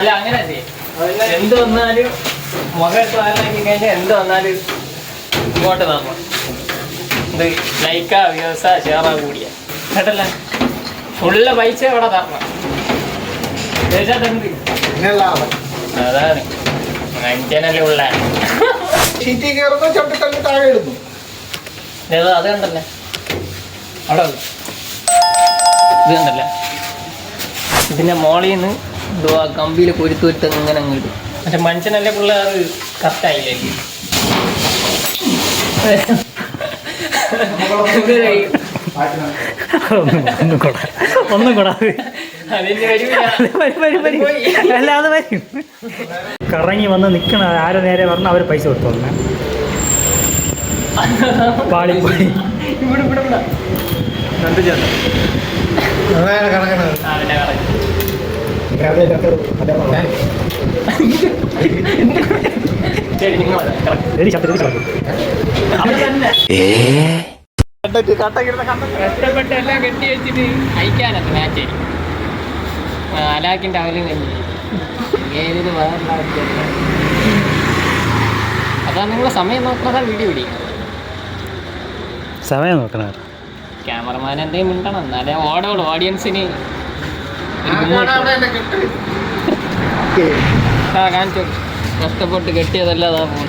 അല്ല അങ്ങനെ എന്ത് വന്നാലും മുഖം സാധനമാക്കി കഴിഞ്ഞാൽ എന്ത് വന്നാലും ഇങ്ങോട്ട് നമ്മൾ ഇത് ലൈക്ക വ്യവസ ഷെയറ കൂടിയ. കേട്ടല്ല? ഫുള്ള് പൈസ ഇവിടെ തരണം. അതാണ്. അഞ്ചനല്ലേ ഉള്ള. അത് കണ്ടല്ലേ? അവിടെ. ഇത് കണ്ടല്ലേ? ഇതിന്റെ മോളിൽ നിന്ന് ഇതോ ആ കമ്പിയിൽ കൊരുത്തുവിട്ട് ഇങ്ങനെ അങ്ങ് ഇടും. പക്ഷെ മനുഷ്യനല്ലേ പിള്ളേ അത് കറക്റ്റായില്ലേ ഒന്നും കൂടെ ഒന്നും കൂടെ അതിന്റെ ഒരു വരും വരും വരും അല്ലാതെ വരും. കറങ്ങി വന്ന് നിൽക്കണ ആരെ നേരെ പറഞ്ഞ അവർ പൈസ കൊടുത്തു തന്നെ ഇവിടെ ഇവിടെ ഇവിടെ. ആ പിന്നെ കറക്റ്റ് കഷ്ടപ്പെട്ട് എല്ലാം കെട്ടി വെച്ചിട്ട് അയക്കാനത്ത് മാച്ച് അലാക്കിന്റെ അവലും കഴിഞ്ഞു ഏതിന് അതാ നിങ്ങളെ സമയം നോക്കണ വീഡിയോ സമയം നോക്കണ ക്യാമറമാൻ എന്തെങ്കിലും മിണ്ടണം എന്നാലേ ഓടോളൂ ഓഡിയൻസിന് കാണിച്ചു. കഷ്ടപ്പെട്ട് കെട്ടിയതല്ല അതാ പോകും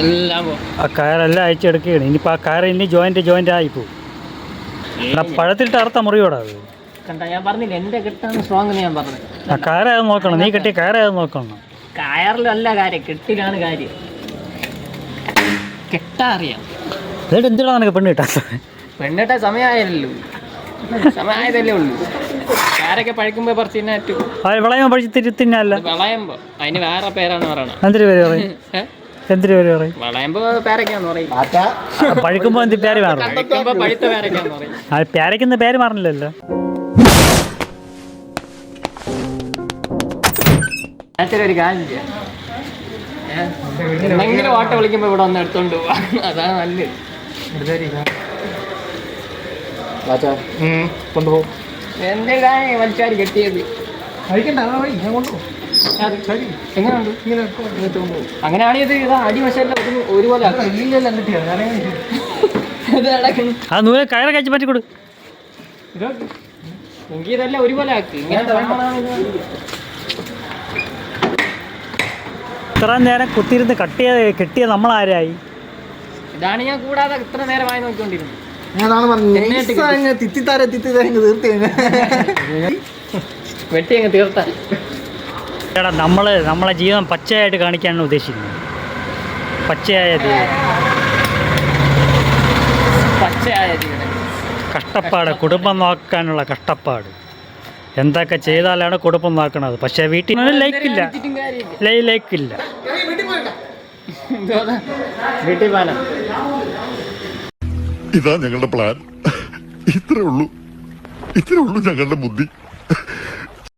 എല്ലാം പോകും ആ കയറെല്ലാം അയച്ചെടുക്കുകയാണ്. ഇനിയിപ്പോൾ ആ കയറ് ഇനി ജോയിന്റ് ജോയിന്റ് ആയിപ്പോവും പോകും. പഴത്തിട്ട് അറുത്ത മുറിയോടാ അത്. കണ്ട ഞാൻ പറഞ്ഞില്ല എന്റെ കെട്ടാണ് സ്ട്രോങ് ഞാൻ പറഞ്ഞത്. ആ കയറായത് നോക്കണം? നീ കെട്ടിയ കയറായത് നോക്കണം? കയറിലല്ല കാര്യം കെട്ടിലാണ് കാര്യം. കെട്ടാ അറിയാം. എന്നിട്ട് എന്തിനാ നിനക്ക് പെണ്ണ് കിട്ടാ പെണ്ണിട്ട സമയമായല്ലോ. സമയമായതല്ലേ ഉള്ളൂ. കാരൊക്കെ പഴുക്കുമ്പോ പറിച്ച് തിന്നാറ്റു ആ വിളയം പഠിച്ച് തിരി തിന്നല്ല വളയുമ്പോ. അതിന് വേറെ പേരാന്ന് പറയണം. എന്തിനു പേര് പറയും? ഏ? എന്തിനു പേര് പറയും? വളയുമ്പോ പേരക്കാന്ന് പറയും. ആ, പഴുക്കുമ്പോൾ എന്ത് പേര് മാറും? പഴുക്കുമ്പോ പഴുത്ത പേരക്കാന്ന് പറയും. ആ പേരയ്ക്കുന്ന പേര് മാറണില്ലല്ലോ. ഒരു കാര്യം ചെയ്യാം. ഏ? വാട്ട ഓട്ടോ വിളിക്കുമ്പോ ഇവിടെ ഒന്ന് എടുത്തോണ്ട് പോവാ. അതാണ് നല്ലത്. കൊണ്ടുപോകും എന്തെങ്കിലും വലിച്ചാരി കെട്ടിയത്. കഴിക്കണ്ട അതാ വഴി ഞാൻ കൊണ്ടുപോകും അത് എങ്ങനെയുണ്ട്? ഇങ്ങനെ അങ്ങനെയാണെങ്കിൽ ഇത് ഇതാ ഒരുപോലെ. ഇല്ലല്ലോ കിട്ടിയത് ഇത് നടക്കുന്നു ആ നൂലെ കയറ കഴിച്ച് പറ്റി കൊടു ഇതൊക്കെ എങ്കിൽ ഇതെല്ലാം ഒരുപോലെ ആക്ക്. ഇങ്ങനെ ഇത്ര നേരം കുത്തിയിരുന്ന് കട്ടിയ കെട്ടിയ നമ്മളാരായി? ഇതാണ് ഞാൻ കൂടാതെ ഇത്ര നേരമായി നോക്കിക്കൊണ്ടിരുന്നത്. ഞാനാണ് എന്നിട്ട് പറഞ്ഞത് തിത്തിത്താരെ തിത്തിത്താരെ തീർത്തി വെട്ടി അങ്ങ് തീർത്ത. എടാ നമ്മൾ നമ്മളെ ജീവിതം പച്ചയായിട്ട് കാണിക്കാനാണ് ഉദ്ദേശിക്കുന്നത്. പച്ചയായ ജീവിതം പച്ചയായ കഷ്ടപ്പാട് കുടുംബം നോക്കാനുള്ള കഷ്ടപ്പാട്. എന്തൊക്കെ ചെയ്താലാണ് കുടുംബം നോക്കണത്? പക്ഷെ വീട്ടിൽ ലൈക്കില്ല. ലൈക്കില്ല? വീട്ടിൽ പോകാനോ ഇതാ ഞങ്ങളുടെ പ്ലാൻ ഇത്രേ ഉള്ളൂ. ഇത്രേ ഉള്ളൂ ഞങ്ങളുടെ ബുദ്ധി.